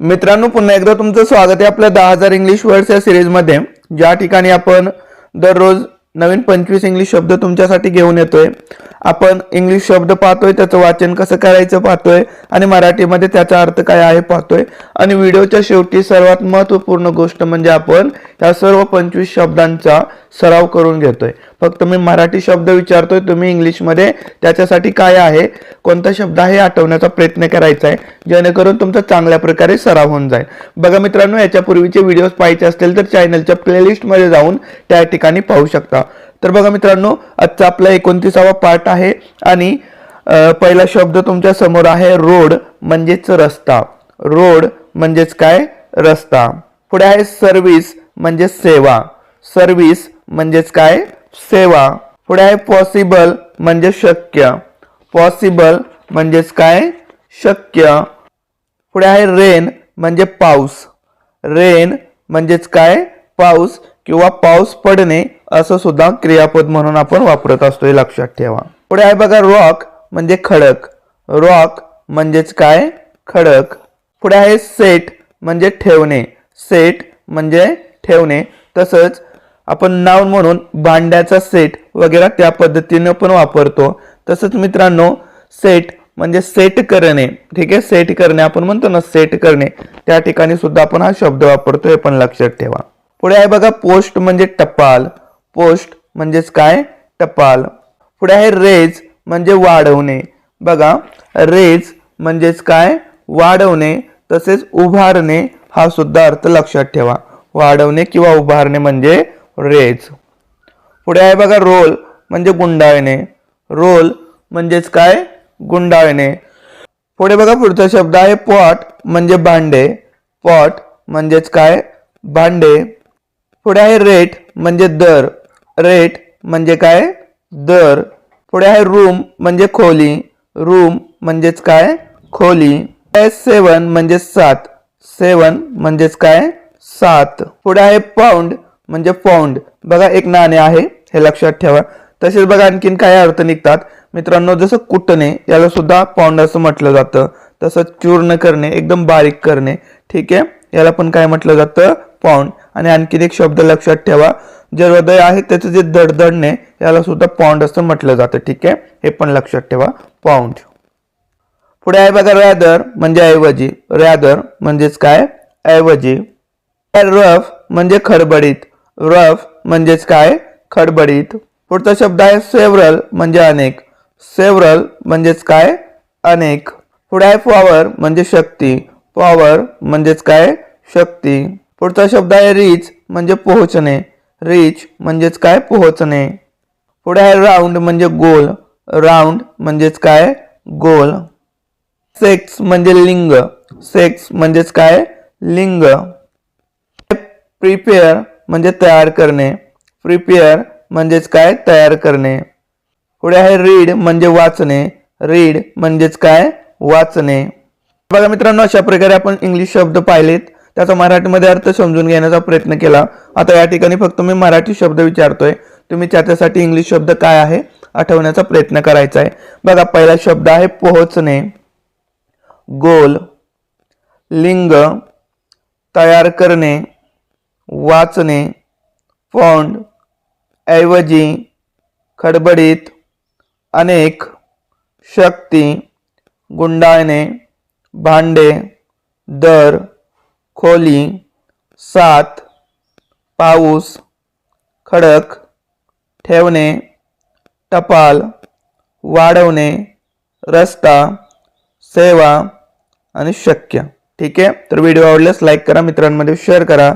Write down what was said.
मित्रांनो पुन्हा एकदा तुमचं स्वागत आहे आपल्या दहा हजार इंग्लिश वर्ड्स या सिरीजमध्ये ज्या ठिकाणी आपण दररोज नवीन पंचवीस इंग्लिश शब्द तुमच्यासाठी घेऊन येतोय. आपण इंग्लिश शब्द पाहतोय त्याचं वाचन कसं करायचं पाहतोय आणि मराठीमध्ये त्याचा अर्थ काय आहे पाहतोय. आणि व्हिडिओच्या शेवटी सर्वात महत्त्वपूर्ण गोष्ट म्हणजे आपण या सर्व पंचवीस शब्दांचा सराव करून घेतोय. फक्त मी मराठी शब्द विचारतोय तुम्ही इंग्लिशमध्ये त्याच्यासाठी काय आहे कोणता शब्द आहे हे आठवण्याचा प्रयत्न करायचा आहे जेणेकरून तुमचा चांगल्या प्रकारे सराव होऊन जाईल. बघा मित्रांनो याच्यापूर्वीचे व्हिडिओज पाहायचे असतील तर चॅनलच्या प्लेलिस्टमध्ये जाऊन त्या ठिकाणी पाहू शकता. तर बघा मित्रांनो आजचा आपला एकोणतीसावा पार्ट आहे आणि पहिला शब्द तुमच्यासमोर आहे रोड म्हणजेच रस्ता. रोड म्हणजेच काय? रस्ता. पुढे आहे सर्व्हिस म्हणजे सेवा. सर्व्हिस म्हणजेच काय? सेवा. पुढे आहे पॉसिबल म्हणजे शक्य. पॉसिबल म्हणजेच काय? शक्य. पुढे आहे रेन म्हणजे पाऊस. रेन म्हणजेच काय? पाऊस. किंवा पाऊस पडणे असं सुद्धा क्रियापद म्हणून आपण वापरत असतो हे लक्षात ठेवा. पुढे आहे बघा रॉक म्हणजे खडक. रॉक म्हणजेच काय? खडक. पुढे आहे सेट म्हणजे ठेवणे. सेट म्हणजे ठेवणे. तसंच आपण नाव म्हणून भांड्याचा सेट वगैरे त्या पद्धतीनं पण वापरतो. तसंच मित्रांनो सेट म्हणजे सेट करणे. ठीक आहे? सेट करणे आपण म्हणतो ना सेट करणे. त्या ठिकाणी सुद्धा आपण हा शब्द वापरतो हे पण लक्षात ठेवा. पुढे आहे बघा पोस्ट म्हणजे टपाल. पोस्ट म्हणजेच काय? टपाल. पुढे आहे रेज म्हणजे वाढवणे. बघा रेज म्हणजेच काय? वाढवणे तसेच उभारणे हा सुद्धा अर्थ लक्षात ठेवा. वाढवणे किंवा उभारणे म्हणजे रेज. पुढे आहे बघा रोल म्हणजे गुंडाळणे. रोल म्हणजेच काय? गुंडाळणे. पुढे बघा पुढचा शब्द आहे पॉट म्हणजे भांडे. पॉट म्हणजेच काय? भांडे. पुढे आहे रेट म्हणजे दर. रेट म्हणजे काय? दर. पुढे आहे रूम म्हणजे खोली. रूम म्हणजेच काय? खोली. सेवन म्हणजे सात. सेवन म्हणजेच काय? सात. पुढे आहे पाऊंड म्हणजे पाऊंड बघा एक नाणे आहे हे लक्षात ठेवा. तसेच बघा आणखीन काय अर्थ निघतात. मित्रांनो जसं कुटणे याला सुद्धा पाऊंड असं म्हटलं जातं. तसंच चूर्ण करणे एकदम बारीक करणे. ठीक आहे? याला पण काय म्हटलं जातं? पॉन्ड आणि आणखीन एक शब्द लक्षात ठेवा जे हृदय आहे त्याचं जे धडधडणे याला सुद्धा पॉन्ड असं म्हटलं जातं ठीक आहे? हे पण लक्षात ठेवा पॉन्ड पुढे आहे बघा रॅदर म्हणजे ऐवजी. रॅदर म्हणजेच काय? ऐवजी. रफ म्हणजे खडबडीत. रफ म्हणजेच काय? खडबडीत. पुढचा शब्द आहे सेव्हरल म्हणजे अनेक. सेव्हरल म्हणजेच काय? अनेक. पुढे आहे पॉवर म्हणजे शक्ती. पॉवर म्हणजेच काय? शक्ती. पुढचा शब्द आहे रीच म्हणजे पोहोचणे. रीच म्हणजेच काय? पोहोचणे. पुढे आहे राऊंड म्हणजे गोल राऊंड म्हणजेच काय? गोल सेक्स म्हणजे लिंग. सेक्स म्हणजेच काय? लिंग. प्रिपेअर म्हणजे तयार करणे. प्रिपेअर म्हणजेच काय? तयार करणे. पुढे आहे रीड म्हणजे वाचणे. रीड म्हणजेच काय? वाचणे. बघा मित्रांनो अशा प्रकारे आपण इंग्लिश शब्द पाहिलेत. त्याचा मराठीमध्ये अर्थ समजून घेण्याचा प्रयत्न केला. आता या ठिकाणी फक्त मी मराठी शब्द विचारतोय. तुम्ही त्याच्यासाठी इंग्लिश शब्द काय आहे? आठवण्याचा प्रयत्न करायचा आहे बघा पहिला शब्द आहे पोहोचणे. गोल लिंग तयार करणे वाचणे फॉन्ड ऐवजी खडबडीत अनेक शक्ती गुंडाळणे भांडे दर खोली सात पाऊस खडक ठेवणे टपाल वाढवणे रस्ता सेवा आणि शक्य. ठीक आहे? तर व्हिडिओ आवडल्यास लाईक करा मित्रांमध्ये शेअर करा.